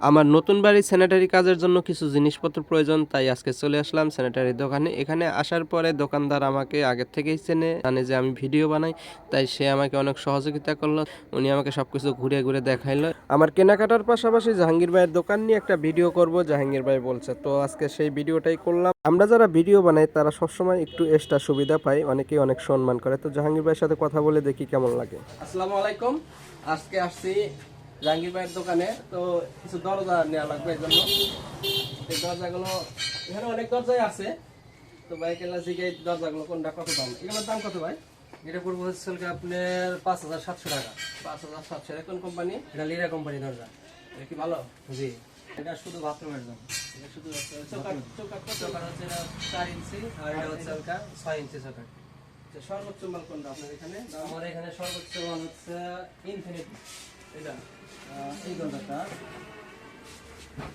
আমার নতুন বাড়ির স্যানিটারি কাজের জন্য কিছু জিনিসপত্র প্রয়োজন, তাই আজকে চলে আসলাম স্যানিটারি দোকানে। এখানে আসার পরে দোকানদার আমাকে আগের থেকেই চেনে, জানে যে আমি ভিডিও বানাই, তাই সে আমাকে অনেক সহযোগিতা করল। উনি আমাকে সবকিছু ঘুরে ঘুরে দেখাইলো। আমার কেনাকাটার পাশাপাশি জাহাঙ্গীর ভাইয়ের দোকান নিয়ে একটা ভিডিও করব, জাহাঙ্গীর ভাই বলছে, তো আজকে সেই ভিডিওটাই করলাম। আমরা যারা ভিডিও বানাই, তারা সবসময় একটু এক্সট্রা সুবিধা পাই অনেকেই অনেক সম্মান করে। তো জাহাঙ্গীর ভাইয়ের সাথে কথা বলে দেখি কেমন লাগে। আসসালামু আলাইকুম। আজকে আসছি জাহাঙ্গীর ভাইয়ের দোকানে তো কিছু দরজা নেওয়া লাগবে এই জন্য। এই দরজাগুলো এখানে অনেক দরজাই আছে। তো ভাই কেলা জিগে দরজাগুলো কোনটা কত দাম? এগুলোর দাম কত ভাই? এটা পড়ব হচ্ছে আপনার পাঁচ হাজার সাতশো টাকা। পাঁচ হাজার সাতশো এটা কোন কোম্পানি এটা লিরা কোম্পানি দরজা। এটা কি ভালো? জি। এটা শুধু বাথরুমের জন্য। এটা শুধু হচ্ছে এটা চার ইঞ্চি আর এটা হচ্ছে হালকা ছয় ইঞ্চি চৌকাট আচ্ছা, সর্বোচ্চ মাল কোনটা আপনার এখানে? আমার এখানে সর্বোচ্চ মাল হচ্ছে ইনফিনিটি এটা এই দরজাটা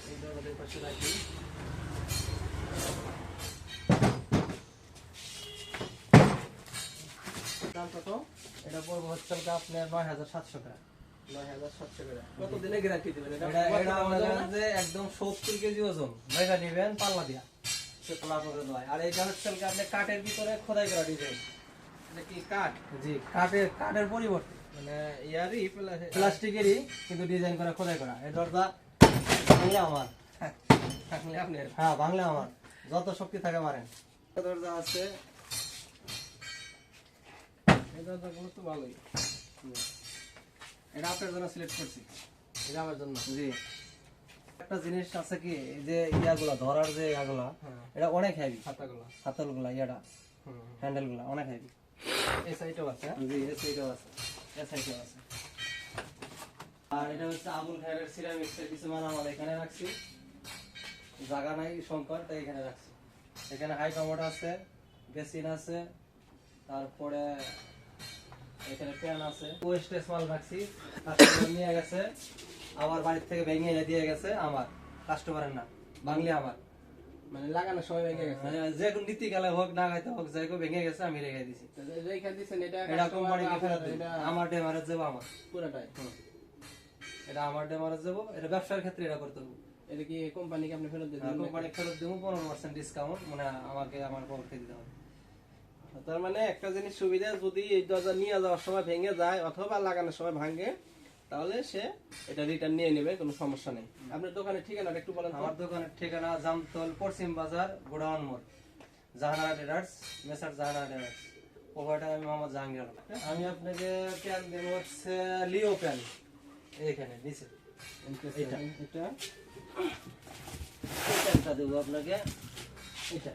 এই দরজাটার পাশে রাখি। দাম কত? এটা পড়ব হচ্ছে আপনার নয় হাজার সাতশো টাকা। নয় হাজার সাতশো করে কত দিনে গ্যারান্টি দেবেন? এটা এটা এটা আমাদের যে একদম সত্তর কেজি ওজন। মেগা নিবেন পাল্লা দিয়া। সে পাল্লা করে দেওয়া আর এটা হচ্ছে আপনি কাঠের ভিতরে খোদাই করা ডিজাইন এটা কি কাঠ? জি। কাঠের কাঠের পরিবর্তে। মানে ইয়ারই প্লাস্টিকেরই কিন্তু ডিজাইন করা খোদাই করা। এই দরজা বাংলা আমার। আপনার। হ্যাঁ বাংলা আমার। যত শক্তি থাকে মারেন। দরজা আছে। এই দরজাগুলো তো ভালোই। এটা আপনার জন্য সিলেক্ট করছি। এটা আমার জন্য। জি। একটা জিনিস আছে কি এই যে ইয়াগুলা ধরার যে ইয়াগুলা হ্যাঁ। এটা অনেক হেভি খাতাগুলো হাতলগুলা ইয়াটা। হ্যান্ডেলগুলা অনেক হেভি এই সাইডেও আছে? জি এ সাইডেও আছে। এ আছে আর এটা হচ্ছে আবুল খায়ের সিরামিক্সের কিছু এখানে রাখছি। জায়গা নাই সংকট তাই এখানে রাখছি। এখানে হাই কমোড আছে, বেসিন আছে, তারপরে এখানে ফ্যান আছে। ওয়েস্টেজ মাল রাখছি কাস্টমার নিয়ে গেছে আমার বাড়ির থেকে ভেঙে দিয়ে গেছে, আমার। কাস্টমারের না বাংলি আমার। মানে লাগানোর সময় ভেঙে গেছে। মানে যে কোন নীতি গেলে হোক না খাইতে হোক যাই ভেঙে গেছে আমি রেখে দিছি। যেইখান দিছেন এটা এটা কোম্পানি ফেরত আমার ডেমারেজ যাব আমার। পুরাটাই। এটা আমার ডেমারেজ যাব এটা ব্যবসার ক্ষেত্রে এটা করতে হবে। এটা কি কোম্পানিকে আপনি ফেরত দিবেন কোম্পানি ফেরত দেবো পনেরো পার্সেন্ট ডিসকাউন্ট মানে আমাকে আমার দিতে হবে। তার মানে একটা জিনিস সুবিধা যদি এই দরজা নিয়ে যাওয়ার সময় ভেঙে যায় অথবা লাগানোর সময় ভাঙে তাহলে সে এটা রিটার্ন নিয়ে নেবে কোনো সমস্যা নেই। আপনার দোকানের ঠিকানাটা একটু বলেন আমার দোকানের ঠিকানা জামতল পশ্চিম বাজার গোডাউন মোড় Jahanara traders messrs Jahanara traders. ওভারটা আমি মোহাম্মদ জাহাঙ্গীর আমি আপনাকে প্যান দেবো হচ্ছে লিও প্যান এইখানে নিচে। এটা। এটা প্যানটা দেবো আপনাকে। এটা